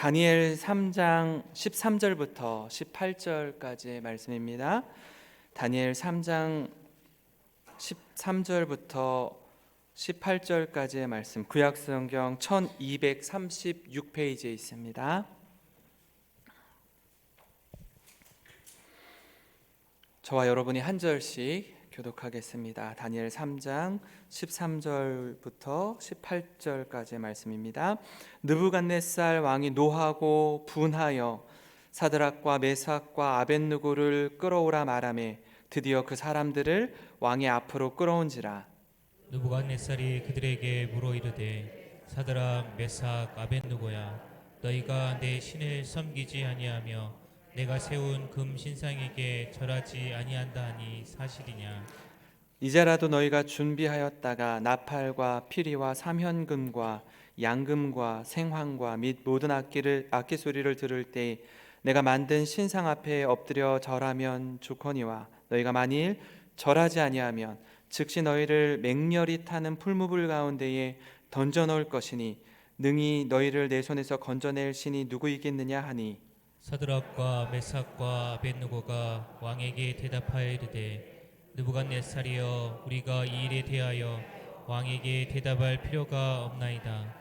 다니엘 3장 13절부터 18절까지의 말씀입니다. 다니엘 3장 13절부터 18절까지의 말씀 구약 성경 1236페이지에 있습니다. 저와 여러분이 한 절씩 교독하겠습니다. 다니엘 3장 13절부터 18절까지의 말씀입니다. 느부갓네살 왕이 노하고 분하여 사드락과 메삭과 아벤누고를 끌어오라 말하매 드디어 그 사람들을 왕의 앞으로 끌어온지라 느부갓네살이 그들에게 물어 이르되 사드락 메삭 아벤누고야 너희가 내 신을 섬기지 아니하며 내가 세운 금 신상에게 절하지 아니한다 하니 사실이냐? 이제라도 너희가 준비하였다가 나팔과 피리와 삼현금과 양금과 생황과 및 모든 악기를 악기 소리를 들을 때 내가 만든 신상 앞에 엎드려 절하면 좋거니와 너희가 만일 절하지 아니하면 즉시 너희를 맹렬히 타는 풀무불 가운데에 던져 넣을 것이니 능히 너희를 내 손에서 건져낼 신이 누구이겠느냐 하니 사드락과 메삭과 아벤누고가 왕에게 대답하여 이르되 느부갓네살이여 우리가 이 일에 대하여 왕에게 대답할 필요가 없나이다.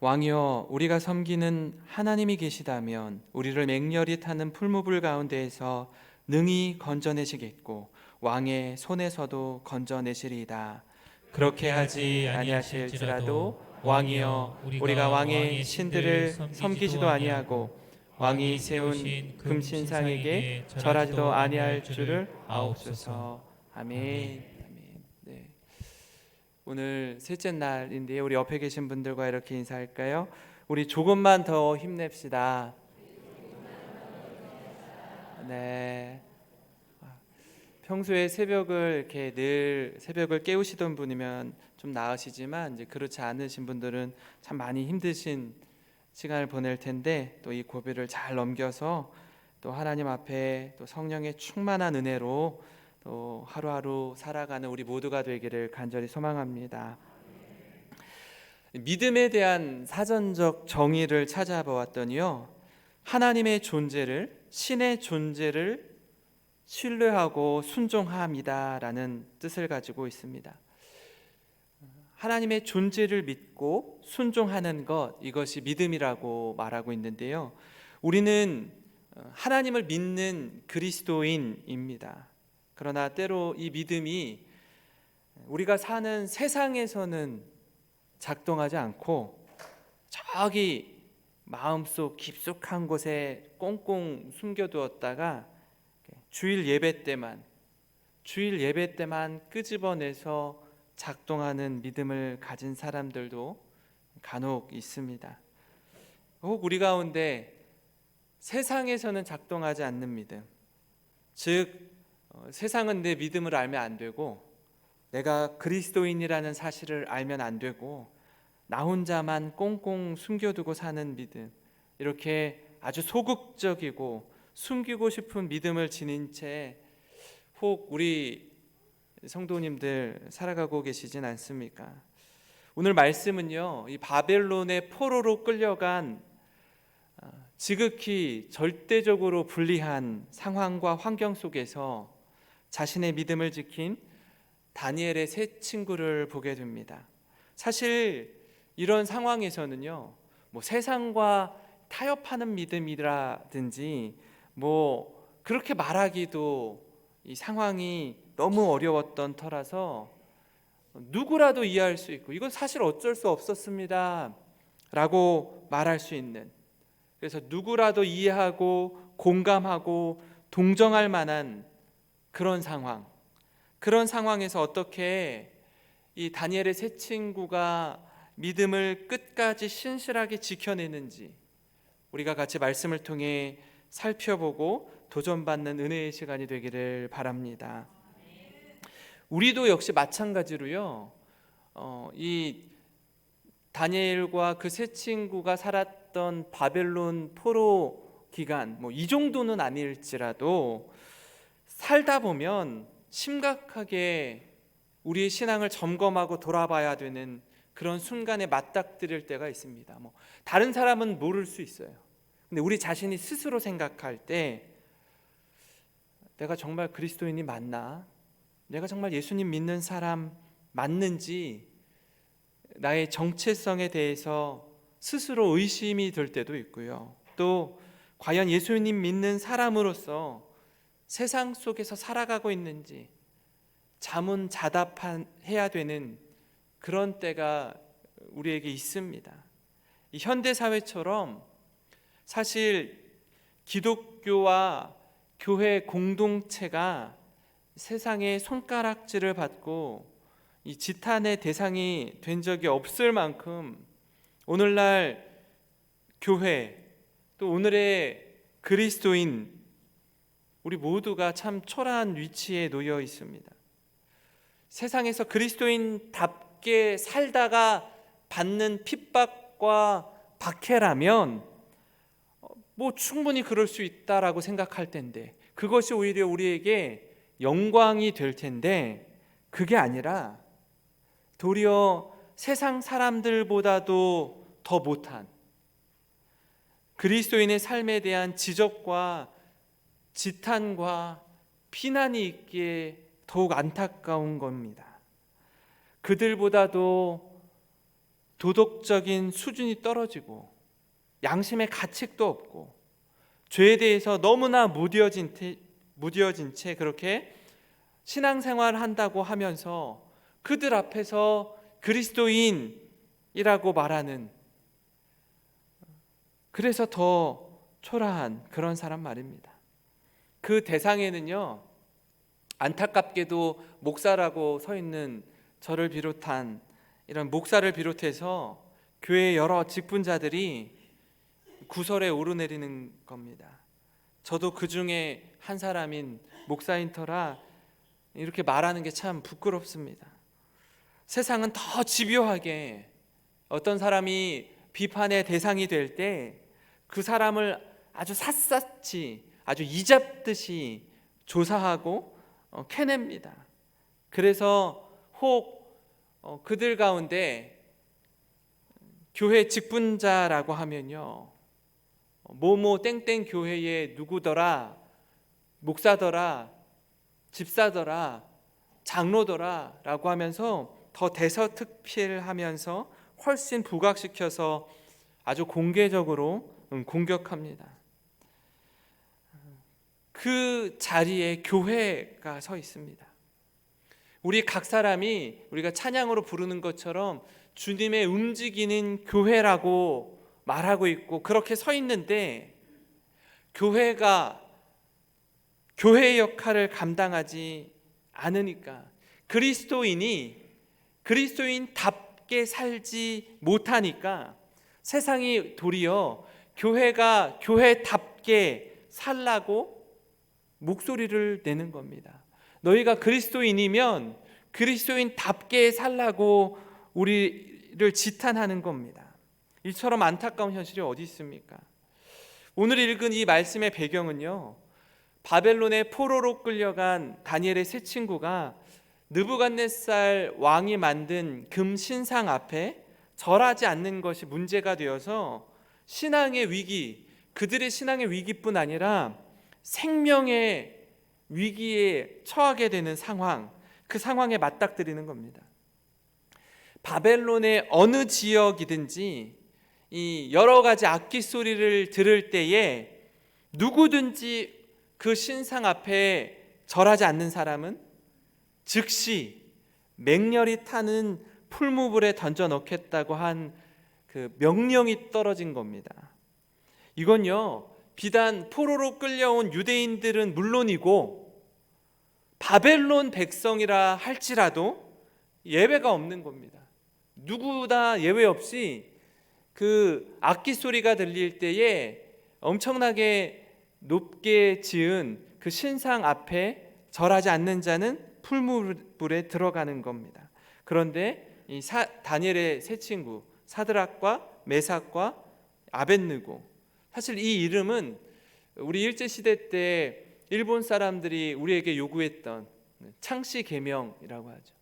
왕이여 우리가 섬기는 하나님이 계시다면 우리를 맹렬히 타는 풀무불 가운데에서 능히 건져내시겠고 왕의 손에서도 건져내시리이다. 그렇게 하지 아니하실지라도 왕이여 우리가 왕의 신들을 섬기지도 아니하고 왕이 세운 금신상에게 절하지도 아니할 줄을 아옵소서 아멘 아멘 네. 오늘 셋째 날인데 우리 옆에 계신 분들과 이렇게 인사할까요? 우리 조금만 더 힘냅시다. 네. 평소에 새벽을 이렇게 늘 새벽을 깨우시던 분이면 좀 나으시지만 이제 그렇지 않으신 분들은 참 많이 힘드신 시간을 보낼 텐데 또 이 고비를 잘 넘겨서 또 하나님 앞에 또 성령의 충만한 은혜로 또 하루하루 살아가는 우리 모두가 되기를 간절히 소망합니다. 믿음에 대한 사전적 정의를 찾아보았더니요. 하나님의 존재를 신의 존재를 신뢰하고 순종함이다라는 뜻을 가지고 있습니다. 하나님의 존재를 믿고 순종하는 것 이것이 믿음이라고 말하고 있는데요. 우리는 하나님을 믿는 그리스도인입니다. 그러나 때로 이 믿음이 우리가 사는 세상에서는 작동하지 않고 저기 마음속 깊숙한 곳에 꽁꽁 숨겨두었다가 주일 예배 때만 주일 예배 때만 끄집어내서 작동하는 믿음을 가진 사람들도 간혹 있습니다. 혹 우리 가운데 세상에서는 작동하지 않는 믿음, 즉 어, 세상은 내 믿음을 알면 안 되고 내가 그리스도인이라는 사실을 알면 안 되고 나 혼자만 꽁꽁 숨겨두고 사는 믿음 이렇게 아주 소극적이고 숨기고 싶은 믿음을 지닌 채 혹 우리 성도님들 살아가고 계시진 않습니까? 오늘 말씀은요, 이 바벨론의 포로로 끌려간 아, 지극히 절대적으로 불리한 상황과 환경 속에서 자신의 믿음을 지킨 다니엘의 세 친구를 보게 됩니다. 사실 이런 상황에서는요, 뭐 세상과 타협하는 믿음이라든지 뭐 그렇게 말하기도 이 상황이 너무 어려웠던 터라서 누구라도 이해할 수 있고 이건 사실 어쩔 수 없었습니다. 라고 말할 수 있는 그래서 누구라도 이해하고 공감하고 동정할 만한 그런 상황 그런 상황에서 어떻게 이 다니엘의 세 친구가 믿음을 끝까지 신실하게 지켜내는지 우리가 같이 말씀을 통해 살펴보고 도전받는 은혜의 시간이 되기를 바랍니다. 우리도 역시 마찬가지로요. 어, 이 다니엘과 그 세 친구가 살았던 바벨론 포로 기간 뭐 이 정도는 아닐지라도 살다 보면 심각하게 우리의 신앙을 점검하고 돌아봐야 되는 그런 순간에 맞닥뜨릴 때가 있습니다. 뭐 다른 사람은 모를 수 있어요. 근데 우리 자신이 스스로 생각할 때 내가 정말 그리스도인이 맞나? 내가 정말 예수님 믿는 사람 맞는지 나의 정체성에 대해서 스스로 의심이 들 때도 있고요. 또 과연 예수님 믿는 사람으로서 세상 속에서 살아가고 있는지 자문자답해야 되는 그런 때가 우리에게 있습니다. 이 현대 사회처럼 사실 기독교와 교회 공동체가 세상의 손가락질을 받고 이 지탄의 대상이 된 적이 없을 만큼 오늘날 교회 또 오늘의 그리스도인 우리 모두가 참 초라한 위치에 놓여 있습니다. 세상에서 그리스도인답게 살다가 받는 핍박과 박해라면 어, 뭐 충분히 그럴 수 있다라고 생각할 텐데 그것이 오히려 우리에게 영광이 될 텐데 그게 아니라 도리어 세상 사람들보다도 더 못한 그리스도인의 삶에 대한 지적과 지탄과 비난이 있기에 더욱 안타까운 겁니다. 그들보다도 도덕적인 수준이 떨어지고 양심의 가책도 없고 죄에 대해서 너무나 무뎌진, 태- 무뎌진 채 그렇게 신앙생활 한다고 하면서 그들 앞에서 그리스도인이라고 말하는 그래서 더 초라한 그런 사람 말입니다. 그 대상에는요 안타깝게도 목사라고 서 있는 저를 비롯한 이런 목사를 비롯해서 교회 여러 직분자들이 구설에 오르내리는 겁니다. 저도 그 중에 한 사람인 목사인 터라 이렇게 말하는 게 참 부끄럽습니다. 세상은 더 집요하게 어떤 사람이 비판의 대상이 될 때 그 사람을 아주 샅샅이 아주 이잡듯이 조사하고 어, 캐냅니다. 그래서 혹 어, 그들 가운데 교회 직분자라고 하면요 모모 땡땡 교회의 누구더라 목사더라 집사더라 장로더라라고 하면서 더 대서특필하면서 훨씬 부각시켜서 아주 공개적으로 음, 공격합니다. 그 자리에 교회가 서 있습니다. 우리 각 사람이 우리가 찬양으로 부르는 것처럼 주님의 움직이는 교회라고 말하고 있고 그렇게 서 있는데 교회가 교회의 역할을 감당하지 않으니까 그리스도인이 그리스도인답게 살지 못하니까 세상이 도리어 교회가 교회답게 살라고 목소리를 내는 겁니다. 너희가 그리스도인이면 그리스도인답게 살라고 우리를 지탄하는 겁니다. 이처럼 안타까운 현실이 어디 있습니까? 오늘 읽은 이 말씀의 배경은요. 바벨론의 포로로 끌려간 다니엘의 세 친구가 느부갓네살 왕이 만든 금 신상 앞에 절하지 않는 것이 문제가 되어서 신앙의 위기, 그들의 신앙의 위기뿐 아니라 생명의 위기에 처하게 되는 상황, 그 상황에 맞닥뜨리는 겁니다. 바벨론의 어느 지역이든지 이 여러 가지 악기 소리를 들을 때에 누구든지 그 신상 앞에 절하지 않는 사람은 즉시 맹렬히 타는 풀무불에 던져 넣겠다고 한 그 명령이 떨어진 겁니다. 이건요, 비단 포로로 끌려온 유대인들은 물론이고 바벨론 백성이라 할지라도 예외가 없는 겁니다. 누구나 예외 없이 그 악기 소리가 들릴 때에 엄청나게 높게 지은 그 신상 앞에 절하지 않는 자는 풀무불에 들어가는 겁니다. 그런데 이 사, 다니엘의 세 친구 사드락과 메삭과 아벤느고 사실 이 이름은 우리 일제 시대 때 일본 사람들이 우리에게 요구했던 창씨 계명이라고 하죠.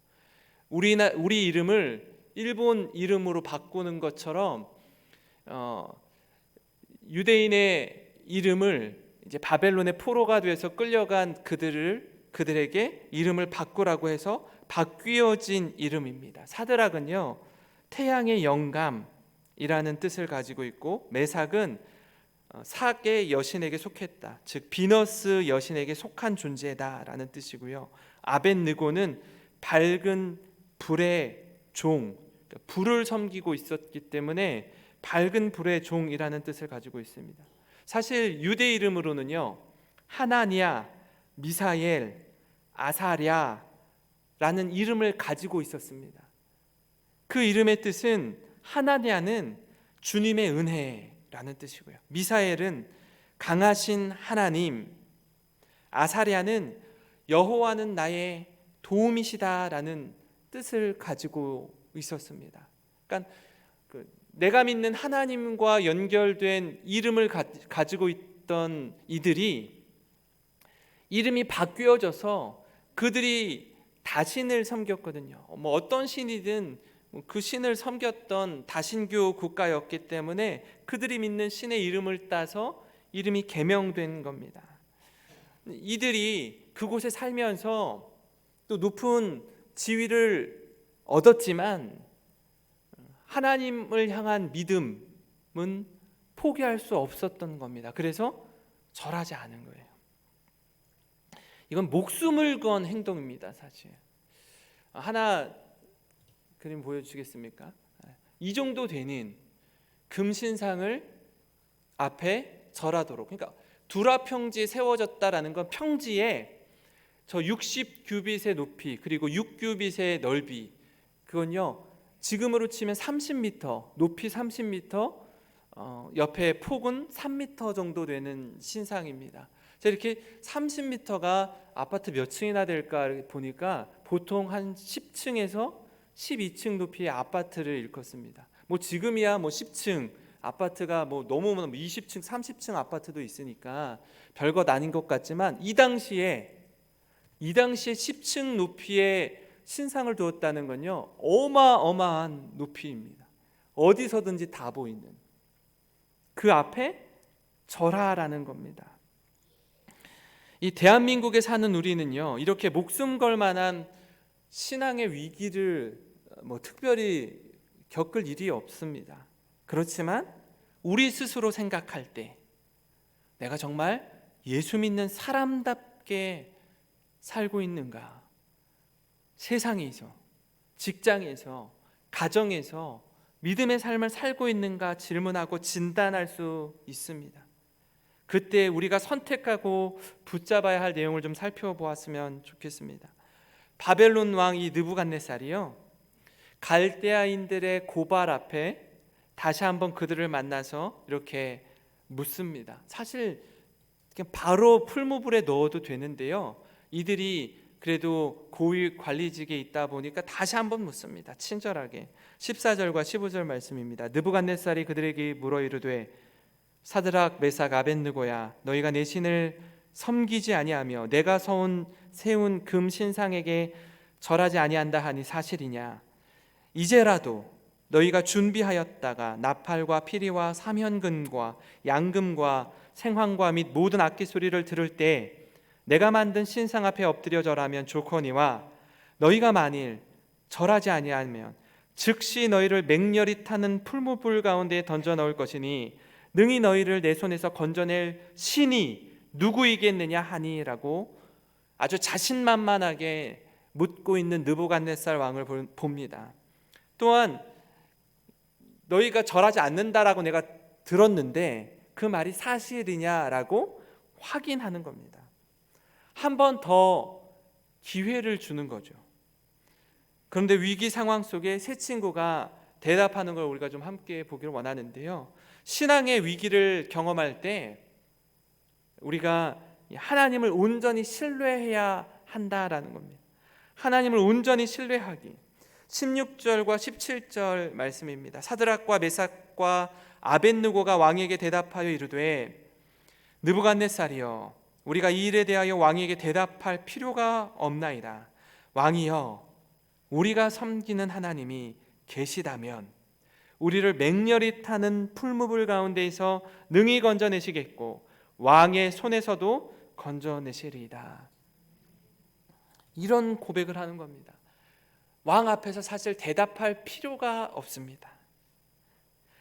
우리나 우리 이름을 일본 이름으로 바꾸는 것처럼 어, 유대인의 이름을 이제 바벨론의 포로가 돼서 끌려간 그들을 그들에게 이름을 바꾸라고 해서 바뀌어진 이름입니다. 사드락은요 태양의 영감이라는 뜻을 가지고 있고 메삭은 어, 사계 여신에게 속했다. 즉 비너스 여신에게 속한 존재다라는 뜻이고요. 아벤느고는 밝은 불의 종, 그러니까 불을 섬기고 있었기 때문에 밝은 불의 종이라는 뜻을 가지고 있습니다. 사실 유대 이름으로는요 하나니아, 미사엘, 아사랴라는 이름을 가지고 있었습니다. 그 이름의 뜻은 하나니아는 주님의 은혜라는 뜻이고요. 미사엘은 강하신 하나님, 아사랴는 여호와는 나의 도움이시다라는 뜻을 가지고 있었습니다. 그러니까 그 내가 믿는 하나님과 연결된 이름을 가, 가지고 있던 이들이 이름이 바뀌어져서 그들이 다신을 섬겼거든요. 뭐 어떤 신이든 그 신을 섬겼던 다신교 국가였기 때문에 그들이 믿는 신의 이름을 따서 이름이 개명된 겁니다. 이들이 그곳에 살면서 또 높은 지위를 얻었지만 하나님을 향한 믿음은 포기할 수 없었던 겁니다. 그래서 절하지 않은 거예요. 이건 목숨을 건 행동입니다, 사실. 하나 그림 보여주겠습니까? 이 정도 되는 금신상을 앞에 절하도록. 그러니까 두라 평지 세워졌다라는 건 평지에 저 60규빗의 높이 그리고 6규빗의 넓이 그건요 지금으로 치면 30m 높이 30m 어, 옆에 폭은 3m 정도 되는 신상입니다. 자, 이렇게 30m가 아파트 몇 층이나 될까 보니까 보통 한 10층에서 12층 높이의 아파트를 일컫습니다. 뭐 지금이야 뭐 10층 아파트가 뭐 너무 뭐 20층, 30층 아파트도 있으니까 별것 아닌 것 같지만 이 당시에 이 당시에 10층 높이의 신상을 두었다는 건요 어마어마한 높이입니다. 어디서든지 다 보이는 그 앞에 절하라는 겁니다. 이 대한민국에 사는 우리는요 이렇게 목숨 걸 만한 신앙의 위기를 뭐 특별히 겪을 일이 없습니다. 그렇지만 우리 스스로 생각할 때 내가 정말 예수 믿는 사람답게 살고 있는가? 세상에서, 직장에서, 가정에서 믿음의 삶을 살고 있는가 질문하고 진단할 수 있습니다. 그때 우리가 선택하고 붙잡아야 할 내용을 좀 살펴보았으면 좋겠습니다. 바벨론 왕 이 느부갓네살이요. 갈대아인들의 고발 앞에 다시 한번 그들을 만나서 이렇게 묻습니다. 사실 바로 풀무불에 넣어도 되는데요. 이들이 그래도 고위 관리직에 있다 보니까 다시 한번 묻습니다. 친절하게 14절과 15절 말씀입니다. 느부갓네살이 그들에게 물어 이르되 사드락 메삭 아벤느고야 너희가 내 신을 섬기지 아니하며 내가 서온 세운 금 신상에게 절하지 아니한다 하니 사실이냐 이제라도 너희가 준비하였다가 나팔과 피리와 사면금과 양금과 생황과 및 모든 악기 소리를 들을 때 내가 만든 신상 앞에 엎드려 절하면 좋거니와 너희가 만일 절하지 아니하면 즉시 너희를 맹렬히 타는 풀무불 가운데 던져 넣을 것이니 능히 너희를 내 손에서 건져낼 신이 누구이겠느냐 하니라고 아주 자신만만하게 묻고 있는 느부갓네살 왕을 봅니다. 또한 너희가 절하지 않는다라고 내가 들었는데 그 말이 사실이냐라고 확인하는 겁니다. 한 번 더 기회를 주는 거죠. 그런데 위기 상황 속에 새 친구가 대답하는 걸 우리가 좀 함께 보기를 원하는데요. 신앙의 위기를 경험할 때 우리가 하나님을 온전히 신뢰해야 한다라는 겁니다. 하나님을 온전히 신뢰하기. 16절과 17절 말씀입니다. 사드락과 메삭과 아벤느고가 왕에게 대답하여 이르되 느부갓네살이여 우리가 이 일에 대하여 왕에게 대답할 필요가 없나이다. 왕이여 우리가 섬기는 하나님이 계시다면 우리를 맹렬히 타는 풀무불 가운데에서 능히 건져내시겠고 왕의 손에서도 건져내시리이다. 이런 고백을 하는 겁니다. 왕 앞에서 사실 대답할 필요가 없습니다.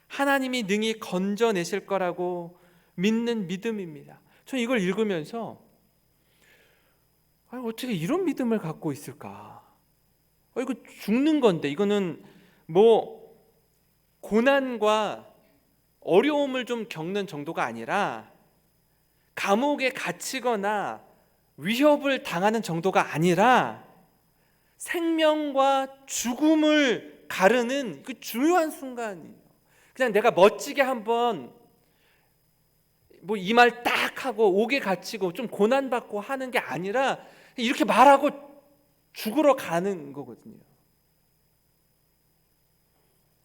하나님이 능히 건져내실 거라고 믿는 믿음입니다. 저는 이걸 읽으면서 아니, 어떻게 이런 믿음을 갖고 있을까? 어, 이거 죽는 건데 이거는 뭐 고난과 어려움을 좀 겪는 정도가 아니라 감옥에 갇히거나 위협을 당하는 정도가 아니라 생명과 죽음을 가르는 그 중요한 순간이에요. 그냥 내가 멋지게 한번 뭐 이 말 딱 하고 옥에 갇히고 좀 고난 받고 하는 게 아니라 이렇게 말하고 죽으러 가는 거거든요.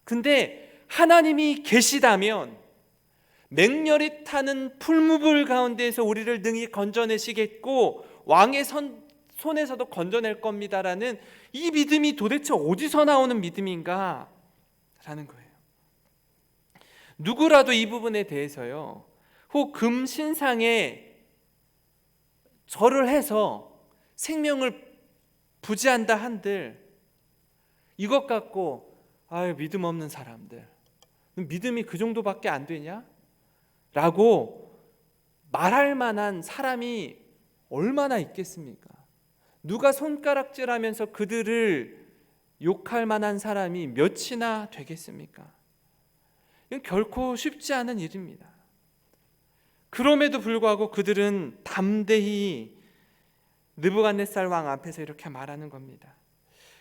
근데 하나님이 계시다면 맹렬히 타는 풀무불 가운데에서 우리를 능히 건져내시겠고 왕의 선, 손에서도 건져낼 겁니다라는 이 믿음이 도대체 어디서 나오는 믿음인가? 라는 거예요. 누구라도 이 부분에 대해서요. 혹 금신상에 절을 해서 생명을 부지한다 한들 이것 갖고 아유 믿음 없는 사람들 믿음이 그 정도밖에 안 되냐? 라고 말할 만한 사람이 얼마나 있겠습니까? 누가 손가락질하면서 그들을 욕할 만한 사람이 몇이나 되겠습니까? 이건 결코 쉽지 않은 일입니다. 그럼에도 불구하고 그들은 담대히 느부갓네살 왕 앞에서 이렇게 말하는 겁니다.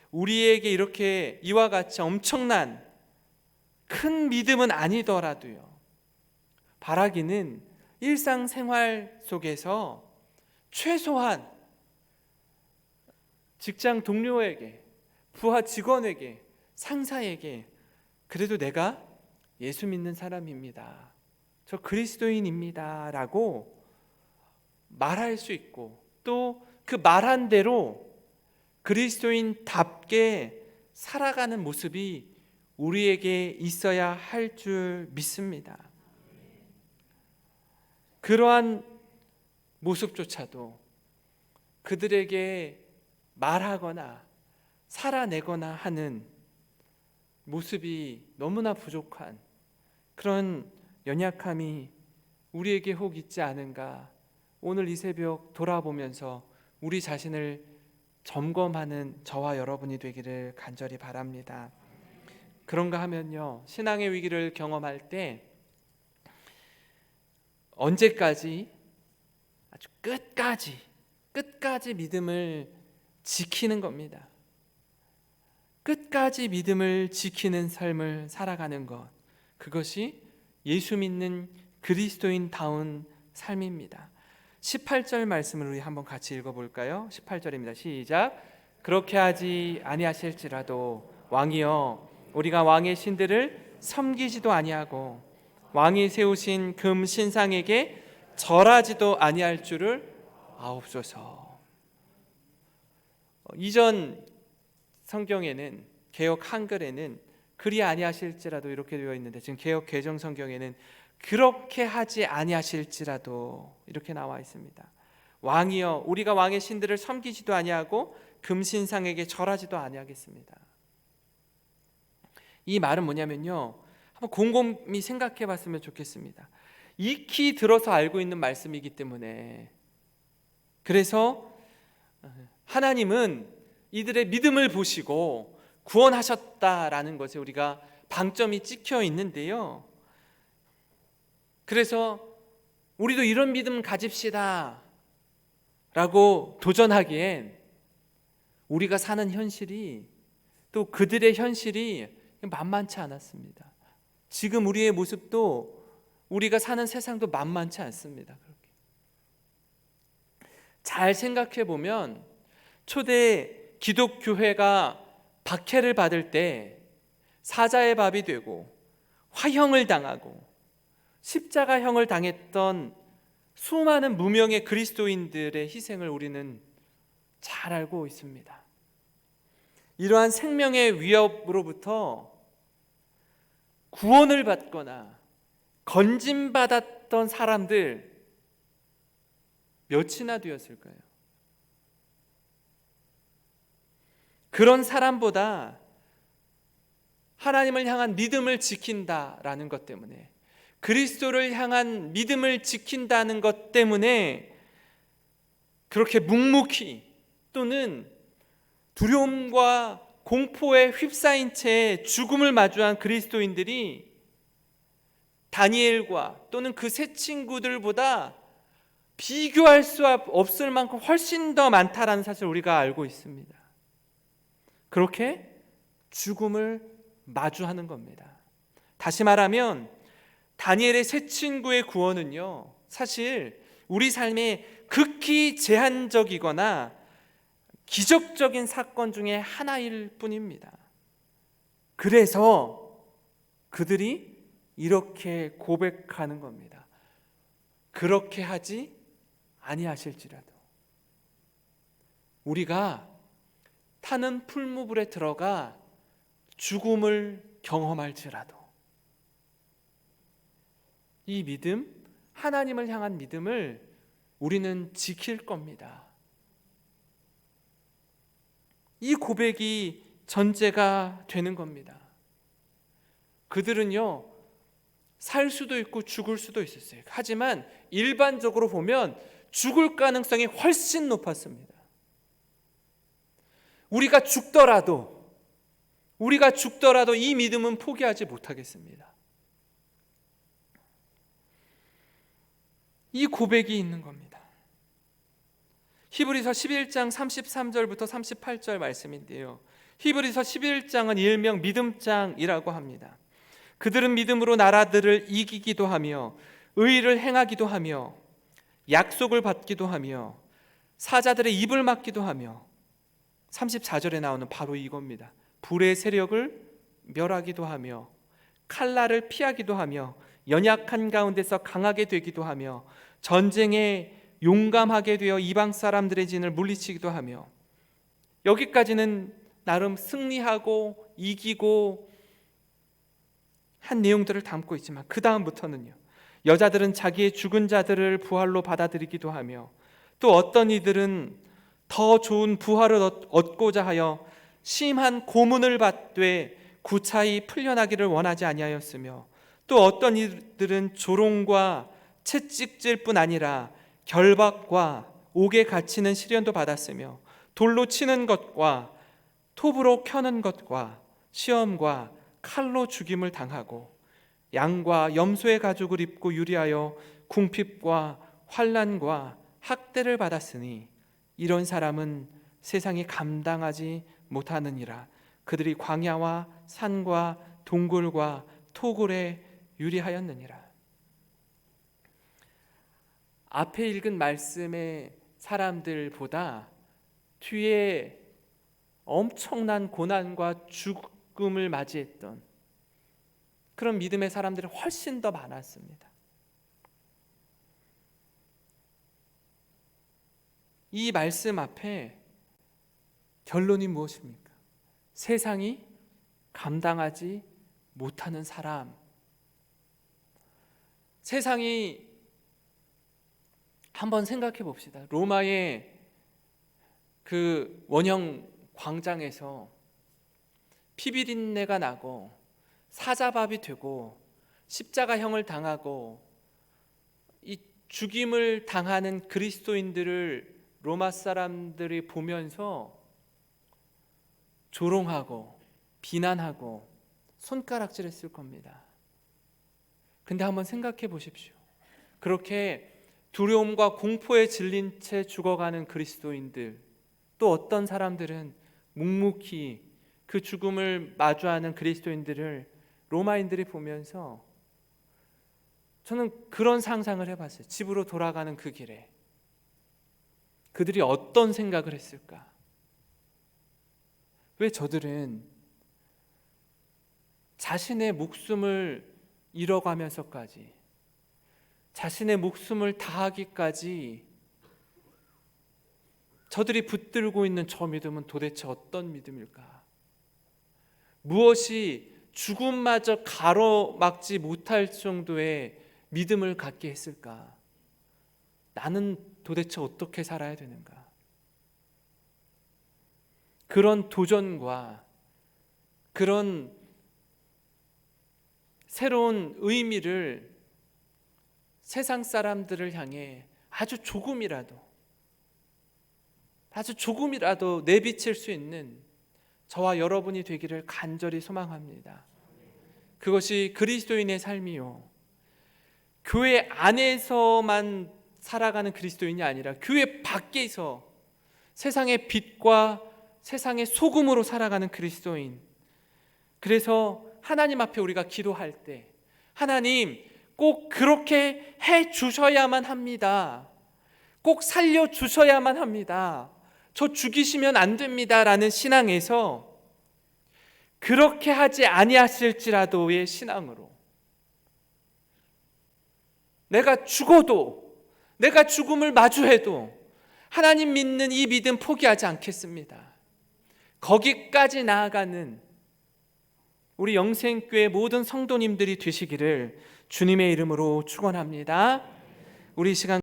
우리에게 이렇게 이와 같이 엄청난 큰 믿음은 아니더라도요. 바라기는 일상생활 속에서 최소한 직장 동료에게, 부하 직원에게, 상사에게 그래도 내가 예수 믿는 사람입니다. 저 그리스도인입니다. 라고 말할 수 있고 또 그 말한 대로 그리스도인답게 살아가는 모습이 우리에게 있어야 할 줄 믿습니다. 그러한 모습조차도 그들에게 말하거나 살아내거나 하는 모습이 너무나 부족한 그런 연약함이 우리에게 혹 있지 않은가 오늘 이 새벽 돌아보면서 우리 자신을 점검하는 저와 여러분이 되기를 간절히 바랍니다. 그런가 하면요. 신앙의 위기를 경험할 때 언제까지 아주 끝까지 끝까지 믿음을 지키는 겁니다. 끝까지 믿음을 지키는 삶을 살아가는 것. 그것이 예수 믿는 그리스도인다운 삶입니다. 18절 말씀을 우리 한번 같이 읽어 볼까요? 18절입니다. 시작. 그렇게 하지 아니하실지라도 왕이여 우리가 왕의 신들을 섬기지도 아니하고 왕이 세우신 금 신상에게 절하지도 아니할 줄을 아옵소서. 어, 이전 성경에는 개혁 한글에는 그리 아니하실지라도 이렇게 되어 있는데 지금 개혁 개정 성경에는 그렇게 하지 아니하실지라도 이렇게 나와 있습니다. 왕이여 우리가 왕의 신들을 섬기지도 아니하고 금신상에게 절하지도 아니하겠습니다. 이 말은 뭐냐면요. 한번 곰곰이 생각해 봤으면 좋겠습니다. 익히 들어서 알고 있는 말씀이기 때문에 그래서 하나님은 이들의 믿음을 보시고 구원하셨다라는 것에 우리가 방점이 찍혀 있는데요. 그래서 우리도 이런 믿음 가집시다 라고 도전하기엔 우리가 사는 현실이 또 그들의 현실이 만만치 않았습니다. 지금 우리의 모습도 우리가 사는 세상도 만만치 않습니다. 그렇게. 잘 생각해 보면 초대 기독교회가 박해를 받을 때 사자의 밥이 되고 화형을 당하고 십자가형을 당했던 수많은 무명의 그리스도인들의 희생을 우리는 잘 알고 있습니다. 이러한 생명의 위협으로부터 구원을 받거나 건진받았던 사람들 몇이나 되었을까요? 그런 사람보다 하나님을 향한 믿음을 지킨다라는 것 때문에 그리스도를 향한 믿음을 지킨다는 것 때문에 그렇게 묵묵히 또는 두려움과 공포에 휩싸인 채 죽음을 마주한 그리스도인들이 다니엘과 또는 그 세 친구들보다 비교할 수 없을 만큼 훨씬 더 많다라는 사실을 우리가 알고 있습니다. 그렇게 죽음을 마주하는 겁니다. 다시 말하면 다니엘의 세 친구의 구원은요. 사실 우리 삶에 극히 제한적이거나 기적적인 사건 중에 하나일 뿐입니다. 그래서 그들이 이렇게 고백하는 겁니다. 그렇게 하지 아니하실지라도 우리가 타는 풀무불에 들어가 죽음을 경험할지라도 이 믿음, 하나님을 향한 믿음을 우리는 지킬 겁니다. 이 고백이 전제가 되는 겁니다. 그들은요, 살 수도 있고 죽을 수도 있었어요. 하지만 일반적으로 보면 죽을 가능성이 훨씬 높았습니다. 우리가 죽더라도, 우리가 죽더라도 이 믿음은 포기하지 못하겠습니다. 이 고백이 있는 겁니다. 히브리서 11장 33절부터 38절 말씀인데요. 히브리서 11장은 일명 믿음장이라고 합니다. 그들은 믿음으로 나라들을 이기기도 하며 의를 행하기도 하며 약속을 받기도 하며 사자들의 입을 막기도 하며 34절에 나오는 바로 이겁니다. 불의 세력을 멸하기도 하며 칼날을 피하기도 하며 연약한 가운데서 강하게 되기도 하며 전쟁에 용감하게 되어 이방 사람들의 진을 물리치기도 하며 여기까지는 나름 승리하고 이기고 한 내용들을 담고 있지만 그 다음부터는요. 여자들은 자기의 죽은 자들을 부활로 받아들이기도 하며 또 어떤 이들은 더 좋은 부활을 얻- 얻고자 하여 심한 고문을 받되 구차히 풀려나기를 원하지 아니하였으며 또 어떤 이들은 조롱과 채찍질 뿐 아니라 결박과 옥에 갇히는 시련도 받았으며 돌로 치는 것과 톱으로 켜는 것과 시험과 칼로 죽임을 당하고 양과 염소의 가죽을 입고 유리하여 궁핍과 환란과 학대를 받았으니 이런 사람은 세상이 감당하지 못하느니라 그들이 광야와 산과 동굴과 토굴에 유리하였느니라 앞에 읽은 말씀의 사람들보다 뒤에 엄청난 고난과 죽음을 맞이했던 그런 믿음의 사람들이 훨씬 더 많았습니다. 이 말씀 앞에 결론이 무엇입니까? 세상이 감당하지 못하는 사람. 세상이 한번 생각해 봅시다. 로마의 그 원형 광장에서 피비린내가 나고 사자밥이 되고 십자가형을 당하고 이 죽임을 당하는 그리스도인들을 로마 사람들이 보면서 조롱하고 비난하고 손가락질 했을 겁니다. 근데 한번 생각해 보십시오. 그렇게 두려움과 공포에 질린 채 죽어가는 그리스도인들 또 어떤 사람들은 묵묵히 그 죽음을 마주하는 그리스도인들을 로마인들이 보면서 저는 그런 상상을 해봤어요. 집으로 돌아가는 그 길에 그들이 어떤 생각을 했을까? 왜 저들은 자신의 목숨을 잃어가면서까지 자신의 목숨을 다하기까지 저들이 붙들고 있는 저 믿음은 도대체 어떤 믿음일까? 무엇이 죽음마저 가로막지 못할 정도의 믿음을 갖게 했을까? 나는 도대체 어떻게 살아야 되는가? 그런 도전과 그런 새로운 의미를 세상 사람들을 향해 아주 조금이라도 아주 조금이라도 내비칠 수 있는 저와 여러분이 되기를 간절히 소망합니다. 그것이 그리스도인의 삶이요. 교회 안에서만 살아가는 그리스도인이 아니라 교회 밖에서 세상의 빛과 세상의 소금으로 살아가는 그리스도인. 그래서 하나님 앞에 우리가 기도할 때 하나님 꼭 그렇게 해 주셔야만 합니다. 꼭 살려 주셔야만 합니다. 저 죽이시면 안 됩니다라는 신앙에서 그렇게 하지 아니하실지라도의 신앙으로 내가 죽어도 내가 죽음을 마주해도 하나님 믿는 이 믿음 포기하지 않겠습니다. 거기까지 나아가는 우리 영생교회 모든 성도님들이 되시기를 주님의 이름으로 축원합니다. 우리 이 시간